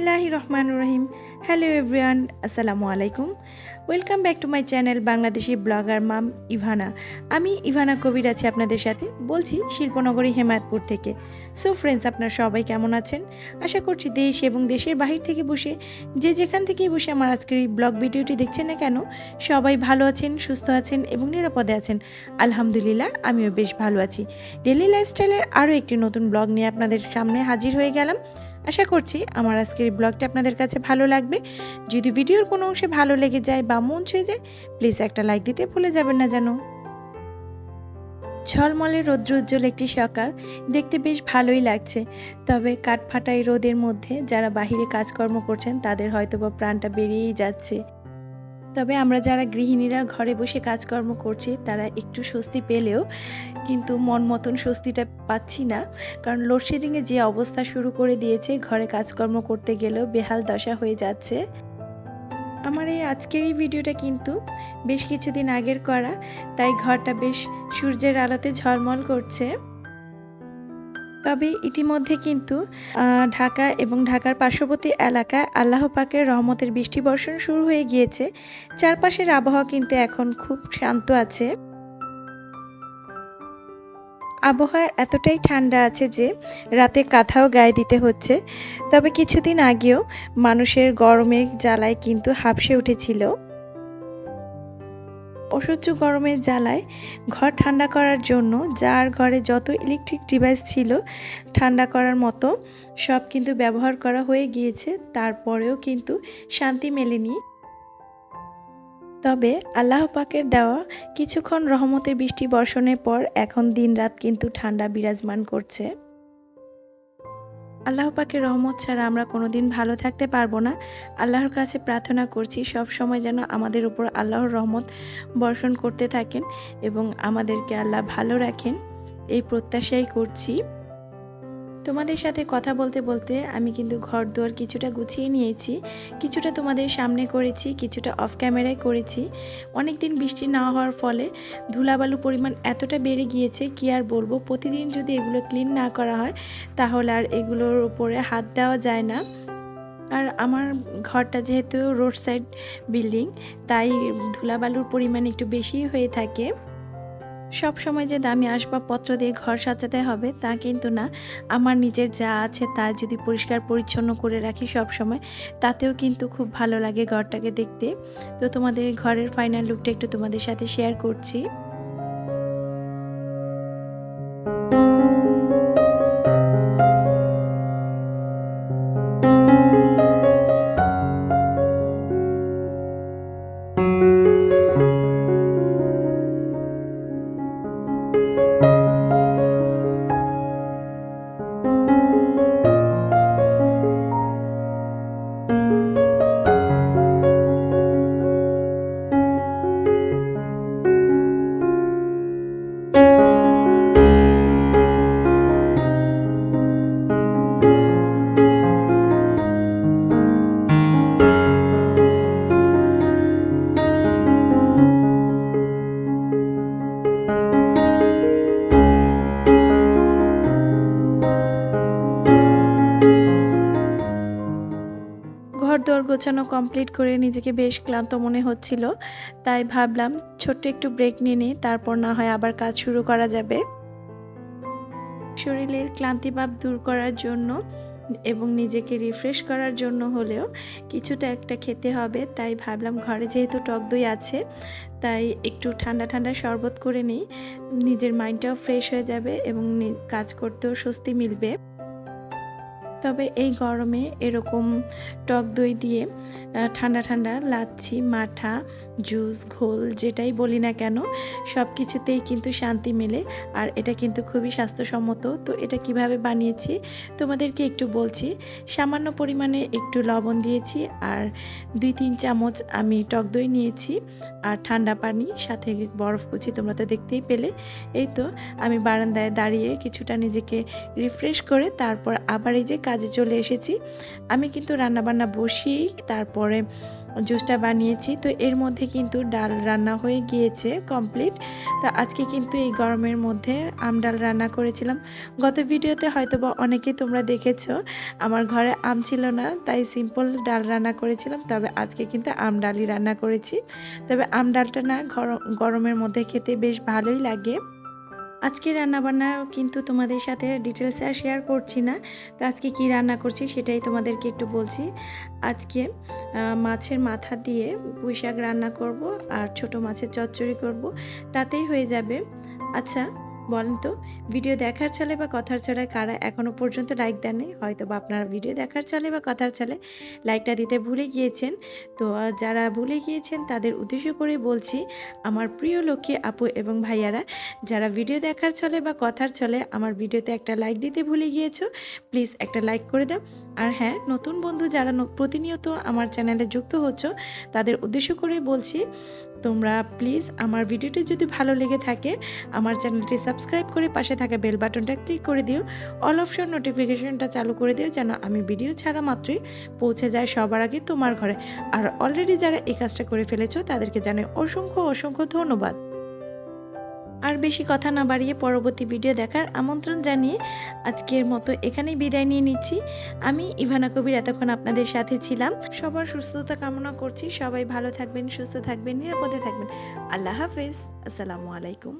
বিসমিল্লাহ রহমান রহিম। Hello everyone, আসসালামু আলাইকুম। Welcome back to my channel Bangladeshi blogger mom Ivana. আমি ইভানা কবির আছি আপনাদের সাথে, বলছি শিল্পনগরী হেমায়তপুর থেকে। সো ফ্রেন্ডস আপনারা সবাই কেমন আছেন? আশা করছি দেশ এবং দেশের বাহির থেকে বসে, যে যেখান থেকেই বসে আমার আজকের এই ব্লগ ভিডিওটি দেখছেন না কেন, সবাই ভালো আছেন, সুস্থ আছেন এবং নিরাপদে আছেন। আলহামদুলিল্লাহ, আমিও বেশ ভালো আছি। ডেলি লাইফস্টাইলের আরও একটি নতুন ব্লগ নিয়ে আপনাদের সামনে হাজির হয়ে গেলাম। আশা করছি আমার আজকের ব্লগটা আপনাদের কাছে ভালো লাগবে। যদি ভিডিওর কোনো অংশে ভালো লেগে যায় বা মন ছুঁয়ে যায় প্লিজ একটা লাইক দিতে ভুলে যাবেন না যেন ঝলমলে রৌদ্র উজ্জ্বল একটি সকাল, দেখতে বেশ ভালোই লাগছে। তবে কাঠফাটাই রোদের মধ্যে যারা বাহিরে কাজকর্ম করছেন, তাদের হয়তো বা প্রাণটা বেরিয়েই যাচ্ছে। তবে আমরা যারা গৃহিণীরা ঘরে বসে কাজকর্ম করছি, তারা একটু স্বস্তি পেলেও কিন্তু মন মতন স্বস্তিটা পাচ্ছি না। কারণ লোডশেডিংয়ে যে অবস্থা শুরু করে দিয়েছে, ঘরে কাজকর্ম করতে গেলেও বেহাল দশা হয়ে যাচ্ছে। আমার এই আজকের এই ভিডিওটা কিন্তু বেশ কিছুদিন আগের করা, তাই ঘরটা বেশ সূর্যের আলোতে ঝলমল করছে। তবে ইতিমধ্যে কিন্তু ঢাকা এবং ঢাকার পার্শ্ববর্তী এলাকায় আল্লাহ পাকের রহমতের বৃষ্টি বর্ষণ শুরু হয়ে গিয়েছে। চারপাশের আবহাওয়া কিন্তু এখন খুব শান্ত আছে। আবহাওয়া এতটাই ঠান্ডা আছে যে, রাতে কাঁথাও গায়ে দিতে হচ্ছে। তবে কিছুদিন আগেও মানুষের গরমের জ্বালায় কিন্তু হাঁপসে উঠেছিল। অসহ্য গরমের জ্বালায় ঘর ঠান্ডা করার জন্য, যার ঘরে যত ইলেকট্রিক ডিভাইস ছিল ঠান্ডা করার মতো, সব কিন্তু ব্যবহার করা হয়ে গিয়েছে, তারপরেও কিন্তু শান্তি মেলেনি। তবে আল্লাহ পাকের দেওয়া কিছুক্ষণ রহমতের বৃষ্টি বর্ষণের পর এখন দিনরাত কিন্তু ঠান্ডা বিরাজমান করছে। আল্লাহ পাকের রহমত ছাড়া আমরা কোনোদিন ভালো থাকতে পারব না। আল্লাহর কাছে প্রার্থনা করছি, সব সময় যেন আমাদের উপর আল্লাহর রহমত বর্ষণ করতে থাকেন এবং আমাদেরকে আল্লাহ ভালো রাখেন। এই প্রত্যাশাই করছি। তোমাদের সাথে কথা বলতে বলতে আমি কিন্তু ঘর দুয়ার কিছুটা গুছিয়ে নিয়েছি, কিছুটা তোমাদের সামনে করেছি, কিছুটা অফ ক্যামেরায় করেছি। অনেক দিন বৃষ্টি না হওয়ার ফলে ধুলাবালু পরিমাণ এতটা বেড়ে গিয়েছে কি আর বলব? প্রতিদিন যদি এগুলো ক্লিন না করা হয়, তাহলে আর এগুলোর উপরে হাত দেওয়া যায় না। আর আমার ঘরটা যেহেতু রোড সাইড বিল্ডিং তাই ধুলাবালুর পরিমাণ একটু বেশি হয়ে থাকে। সব সময় যে দামি আসবাবপত্র দিয়ে ঘর সাজাতে হবে তা কিন্তু না। আমার নিজের যা আছে তা যদি পরিষ্কার পরিচ্ছন্ন করে রাখি সব সময়, তাতেও কিন্তু খুব ভালো লাগে ঘরটাকে দেখতে। তো তোমাদের ঘরের ফাইনাল লুকটা একটু তোমাদের সাথে শেয়ার করছি। গোছানো কমপ্লিট করে নিজেকে বেশ ক্লান্ত মনে হচ্ছিল। তাই ভাবলাম, ছোট্ট একটু ব্রেক নিয়ে নিই তারপর না হয় আবার কাজ শুরু করা যাবে। শরীরের ক্লান্তিভাব দূর করার জন্য এবং নিজেকে রিফ্রেশ করার জন্য হলেও কিছুটা একটা খেতে হবে। তাই ভাবলাম, ঘরে যেহেতু টক দই আছে, তাই একটু ঠান্ডা ঠান্ডা শরবত করে নিই। নিজের মাইন্ডটাও ফ্রেশ হয়ে যাবে এবং কাজ করতেও স্বস্তি মিলবে। তবে এই গরমে এরকম টক দই দিয়ে ঠান্ডা ঠান্ডা লাচ্ছি, মাঠা, জুস, ঘোল যেটাই বলি না কেন সব কিছুতেই কিন্তু শান্তি মেলে। আর এটা কিন্তু খুবই স্বাস্থ্যসম্মত। তো এটা কীভাবে বানিয়েছি, তোমাদেরকে একটু বলছি। সামান্য পরিমাণে একটু লবণ দিয়েছি আর দুই তিন চামচ আমি টক দই নিয়েছি আর ঠান্ডা পানি, সাথে বরফ কুচি তোমরা তো দেখতেই পেলে। এই তো আমি বারান্দায় দাঁড়িয়ে কিছুটা নিজেকে রিফ্রেশ করে তারপর আবার এই যে কাজে চলে এসেছি। আমি কিন্তু রান্নাবান্না বসিয়েই তারপরে জুসটা বানিয়েছি। তো এর মধ্যে কিন্তু ডাল রান্না হয়ে গিয়েছে কমপ্লিট। তো আজকে কিন্তু এই গরমের মধ্যে আম ডাল রান্না করেছিলাম। গত ভিডিওতে হয়তো বা অনেকেই তোমরা দেখেছ, আমার ঘরে আম ছিল না, তাই সিম্পল ডাল রান্না করেছিলাম। তবে আজকে কিন্তু আম ডালই রান্না করেছি। তবে আম ডালটা না গরম গরমের মধ্যে খেতে বেশ ভালোই লাগে। আজকে রান্নাবান্না কিন্তু তোমাদের সাথে ডিটেলস আর শেয়ার করছি না। তো আজকে কি রান্না করছি সেটাই তোমাদেরকে একটু বলছি। আজকে মাছের মাথা দিয়ে পুঁই শাক রান্না করব আর ছোট মাছের চচ্চড়ি করব। তাতেই হয়ে যাবে। আচ্ছা বলেন তো, ভিডিও দেখার চলে বা কথার চলে কারা এখনও পর্যন্ত লাইক দেননি? হয়তো বা আপনারা ভিডিও দেখার চলে বা কথার চলে লাইকটা দিতে ভুলে গিয়েছেন। তো যারা ভুলে গিয়েছেন তাদের উদ্দেশ্য করে বলছি, আমার প্রিয় লক্ষ্মী আপু এবং ভাইয়ারা, যারা ভিডিও দেখার চলে বা কথার চলে, আমার ভিডিওতে একটা লাইক দিতে ভুলে গিয়েছো প্লিজ একটা লাইক করে দাও। আর হ্যাঁ নতুন বন্ধু যারা প্রতিনিয়ত আমার চ্যানেলে যুক্ত হচ্ছ, তাদের উদ্দেশ্য করে বলছি, তোমরা প্লিজ আমার ভিডিওটি যদি ভালো লেগে থাকে, আমার চ্যানেলটি সাবস্ক্রাইব করে পাশে থাকা বেল বাটনটা ক্লিক করে দিও। অল অপশন নোটিফিকেশনটা চালু করে দিও যেন আমি ভিডিও ছাড়া মাত্রই পৌঁছে যায় সবার আগে তোমার ঘরে। আর অলরেডি যারা এই কাজটা করে ফেলেছো, তাদেরকে জানাই অসংখ্য অসংখ্য ধন্যবাদ। আর বেশি কথা না বাড়িয়ে পরবর্তী ভিডিও দেখার আমন্ত্রণ জানিয়ে আজকের মতো এখানেই বিদায় নিয়ে নিচ্ছি। আমি ইভানা কবির এতক্ষণ আপনাদের সাথে ছিলাম। সবার সুস্থতা কামনা করছি। সবাই ভালো থাকবেন, সুস্থ থাকবেন, নিরাপদে থাকবেন। আল্লাহ হাফেজ। আসসালামু আলাইকুম।